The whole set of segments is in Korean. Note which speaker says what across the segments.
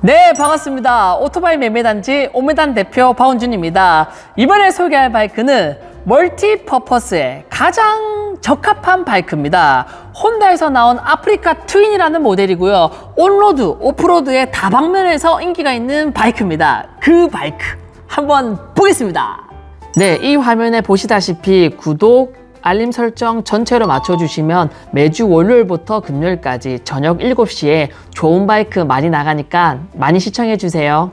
Speaker 1: 네, 반갑습니다. 오토바이 매매단지 오메단 대표 박원준입니다. 이번에 소개할 바이크는 멀티퍼퍼스의 가장 적합한 바이크입니다. 혼다에서 나온 아프리카 트윈이라는 모델이고요. 온로드, 오프로드의 다방면에서 인기가 있는 바이크입니다. 그 바이크 한번 보겠습니다. 네, 이 화면에 보시다시피 구독, 알림 설정 전체로 맞춰주시면 매주 월요일부터 금요일까지 저녁 7시에 좋은 바이크 많이 나가니까 많이 시청해주세요.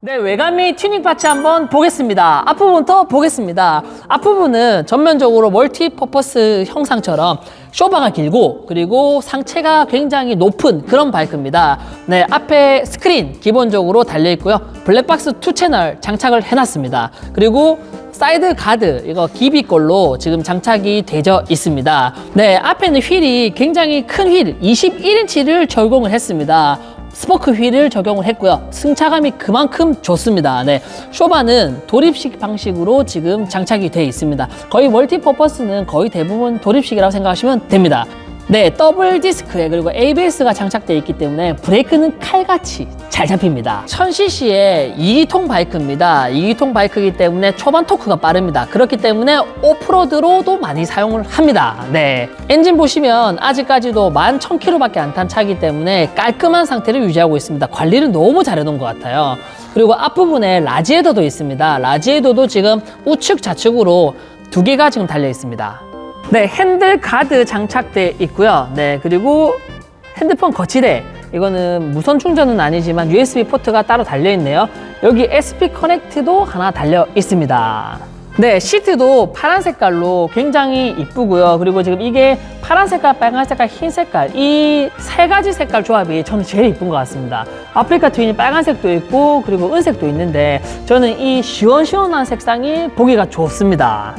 Speaker 1: 네, 외관미 튜닝 파츠 한번 보겠습니다. 앞부분부터 보겠습니다. 앞부분은 전면적으로 멀티퍼퍼스 형상처럼 쇼바가 길고 그리고 상체가 굉장히 높은 그런 바이크입니다. 네, 앞에 스크린 기본적으로 달려 있고요. 블랙박스 2 채널 장착을 해놨습니다. 그리고 사이드 가드 이거 기비 걸로 지금 장착이 되어 있습니다. 네, 앞에는 휠이 굉장히 큰 휠 21인치를 적용을 했습니다. 스포크 휠을 적용을 했고요. 승차감이 그만큼 좋습니다. 네. 쇼바는 도립식 방식으로 지금 장착이 되어 있습니다. 거의 멀티퍼퍼스는 거의 대부분 도립식이라고 생각하시면 됩니다. 네, 더블 디스크에 그리고 ABS가 장착되어 있기 때문에 브레이크는 칼같이 잘 잡힙니다. 1000cc의 2기통 바이크입니다. 2기통 바이크이기 때문에 초반 토크가 빠릅니다. 그렇기 때문에 오프로드로도 많이 사용을 합니다. 네. 엔진 보시면 아직까지도 11,000km밖에 안 탄 차이기 때문에 깔끔한 상태를 유지하고 있습니다. 관리를 너무 잘해놓은 것 같아요. 그리고 앞부분에 라지에더도 있습니다. 라지에더도 지금 우측 좌측으로 두 개가 지금 달려 있습니다. 네, 핸들 가드 장착돼 있고요. 네, 그리고 핸드폰 거치대. 이거는 무선 충전은 아니지만 USB 포트가 따로 달려 있네요. 여기 SP 커넥트도 하나 달려 있습니다. 네, 시트도 파란 색깔로 굉장히 이쁘고요. 그리고 지금 이게 파란 색깔, 빨간 색깔, 흰 색깔 이 세 가지 색깔 조합이 저는 제일 이쁜 것 같습니다. 아프리카 트윈이 빨간색도 있고 그리고 은색도 있는데 저는 이 시원시원한 색상이 보기가 좋습니다.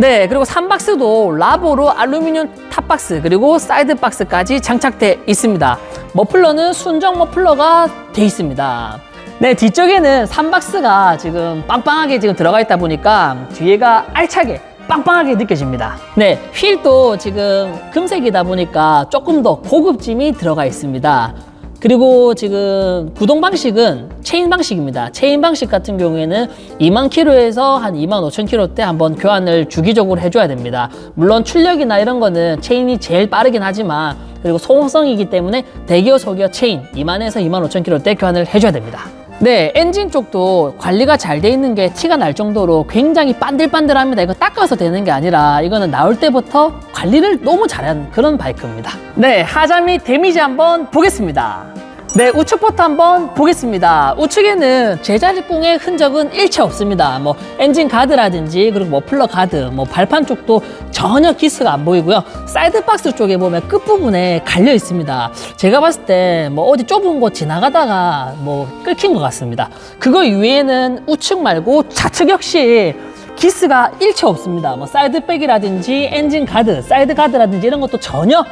Speaker 1: 네, 그리고 3박스도 라보로 알루미늄 탑박스 그리고 사이드 박스까지 장착돼 있습니다. 머플러는 순정 머플러가 돼 있습니다. 네, 뒤쪽에는 3박스가 지금 빵빵하게 지금 들어가 있다 보니까 뒤에가 알차게 빵빵하게 느껴집니다. 네, 휠도 지금 금색이다 보니까 조금 더 고급짐이 들어가 있습니다. 그리고 지금 구동 방식은 체인 방식입니다. 체인 방식 같은 경우에는 2만 킬로에서 한 2만 5천 킬로 때 한번 교환을 주기적으로 해줘야 됩니다. 물론 출력이나 이런 거는 체인이 제일 빠르긴 하지만 그리고 소모성이기 때문에 대기어 소기어 체인 2만에서 2만 5천 킬로 때 교환을 해줘야 됩니다. 네, 엔진 쪽도 관리가 잘 돼 있는 게 티가 날 정도로 굉장히 반들반들합니다. 이거 닦아서 되는 게 아니라 이거는 나올 때부터 관리를 너무 잘한 그런 바이크입니다. 네, 하자 및 데미지 한번 보겠습니다. 네, 우측부터 한번 보겠습니다. 우측에는 제자리꿍의 흔적은 일체 없습니다. 뭐 엔진 가드라든지 그리고 머플러 가드, 뭐 발판 쪽도 전혀 기스가 안 보이고요. 사이드 박스 쪽에 보면 끝 부분에 갈려 있습니다. 제가 봤을 때 뭐 어디 좁은 곳 지나가다가 뭐 끊긴 것 같습니다. 그거 이외에는 우측 말고 좌측 역시 기스가 일체 없습니다. 뭐 사이드백이라든지 엔진 가드, 사이드 가드라든지 이런 것도 전혀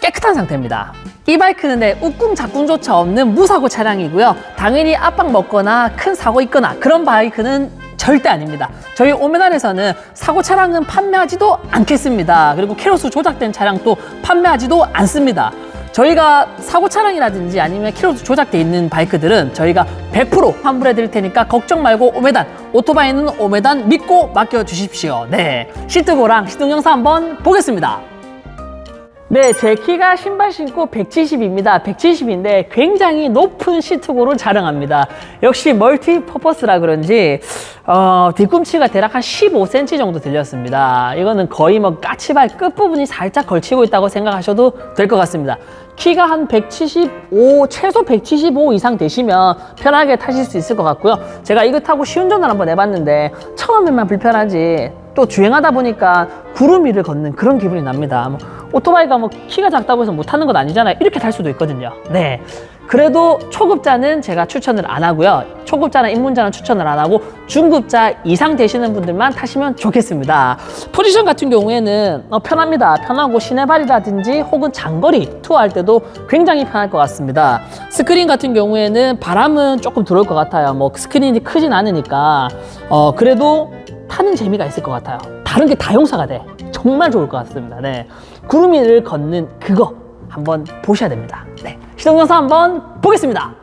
Speaker 1: 깨끗한 상태입니다. 이 바이크는 네, 우꿈 작품조차 없는 무사고 차량이고요. 당연히 압박 먹거나 큰 사고 있거나 그런 바이크는 절대 아닙니다. 저희 오메단에서는 사고 차량은 판매하지도 않겠습니다. 그리고 키로수 조작된 차량도 판매하지도 않습니다. 저희가 사고 차량이라든지 아니면 키로수 조작돼 있는 바이크들은 저희가 100% 환불해 드릴 테니까 걱정 말고 오메단 오토바이는 오메단 믿고 맡겨 주십시오. 네, 시트고랑 시동 영상 한번 보겠습니다. 네, 제 키가 신발 신고 170입니다. 170인데 굉장히 높은 시트고를 자랑합니다. 역시 멀티 퍼포스라 그런지 어, 뒤꿈치가 대략 한 15cm 정도 들렸습니다. 이거는 거의 뭐 까치발 끝부분이 살짝 걸치고 있다고 생각하셔도 될 것 같습니다. 키가 한 175, 최소 175 이상 되시면 편하게 타실 수 있을 것 같고요. 제가 이거 타고 시운전을 한번 해봤는데 처음에만 불편하지 또 주행하다 보니까 구름 위를 걷는 그런 기분이 납니다. 뭐 오토바이가 뭐 키가 작다고 해서 못 타는 건 아니잖아요. 이렇게 탈 수도 있거든요. 네. 그래도 초급자는 제가 추천을 안 하고요. 초급자나 입문자는 추천을 안 하고 중급자 이상 되시는 분들만 타시면 좋겠습니다. 포지션 같은 경우에는 어, 편합니다. 편하고 시내발이라든지 혹은 장거리 투어할 때도 굉장히 편할 것 같습니다. 스크린 같은 경우에는 바람은 조금 들어올 것 같아요. 뭐 스크린이 크진 않으니까 어, 그래도 타는 재미가 있을 것 같아요. 다른 게 다 용서가 돼. 정말 좋을 것 같습니다. 네. 구름 위를 걷는 그거 한번 보셔야 됩니다. 네. 시동 영상 한번 보겠습니다.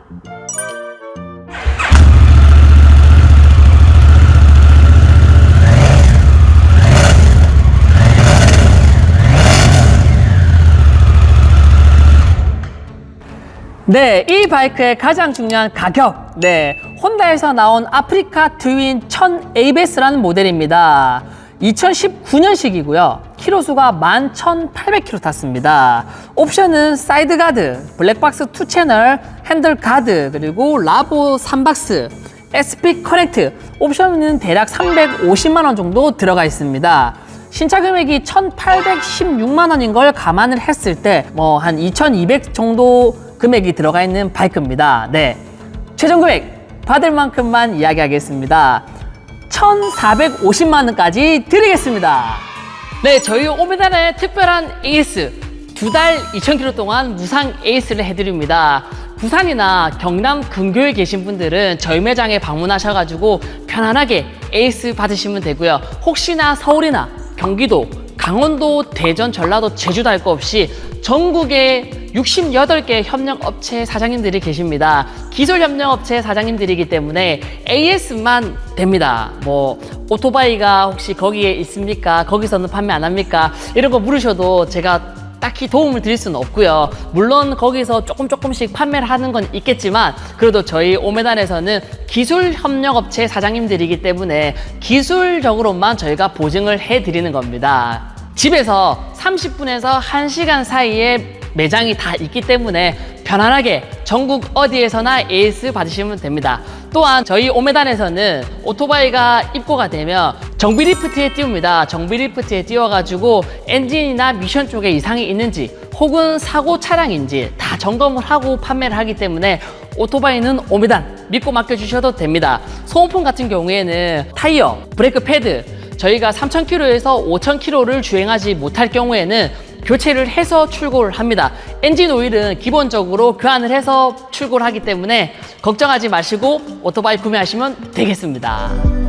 Speaker 1: 네, 이 바이크의 가장 중요한 가격. 네, 혼다에서 나온 아프리카 트윈 1000 ABS라는 모델입니다. 2019년식이고요. 키로수가 11,800km 탔습니다. 옵션은 사이드 가드, 블랙박스 2 채널, 핸들 가드, 그리고 라보 3박스, SP 커넥트. 옵션은 대략 350만 원 정도 들어가 있습니다. 신차 금액이 1,816만 원인 걸 감안을 했을 때 뭐 한 2,200 정도 금액이 들어가 있는 바이크입니다. 네. 최종 금액 받을 만큼만 이야기하겠습니다. 1,450만 원까지 드리겠습니다. 네, 저희 오메단의 특별한 에이스 두 달 2,000km 동안 무상 에이스를 해드립니다. 부산이나 경남 근교에 계신 분들은 저희 매장에 방문하셔가지고 편안하게 에이스 받으시면 되고요. 혹시나 서울이나 경기도, 강원도, 대전, 전라도, 제주도 할 거 없이 전국에 68개 협력업체 사장님들이 계십니다. 기술 협력업체 사장님들이기 때문에 AS만 됩니다. 뭐 오토바이가 혹시 거기에 있습니까? 거기서는 판매 안 합니까? 이런 거 물으셔도 제가 딱히 도움을 드릴 수는 없고요. 물론 거기서 조금 조금씩 판매를 하는 건 있겠지만 그래도 저희 오메단에서는 기술 협력업체 사장님들이기 때문에 기술적으로만 저희가 보증을 해드리는 겁니다. 집에서 30분에서 1시간 사이에 매장이 다 있기 때문에 편안하게 전국 어디에서나 에이스 받으시면 됩니다. 또한 저희 오메단에서는 오토바이가 입고가 되면 정비 리프트에 띄웁니다. 정비 리프트에 띄워가지고 엔진이나 미션 쪽에 이상이 있는지 혹은 사고 차량인지 다 점검을 하고 판매를 하기 때문에 오토바이는 오메단 믿고 맡겨주셔도 됩니다. 소모품 같은 경우에는 타이어, 브레이크 패드, 저희가 3,000km에서 5,000km를 주행하지 못할 경우에는 교체를 해서 출고를 합니다. 엔진 오일은 기본적으로 교환을 해서 출고를 하기 때문에 걱정하지 마시고 오토바이 구매하시면 되겠습니다.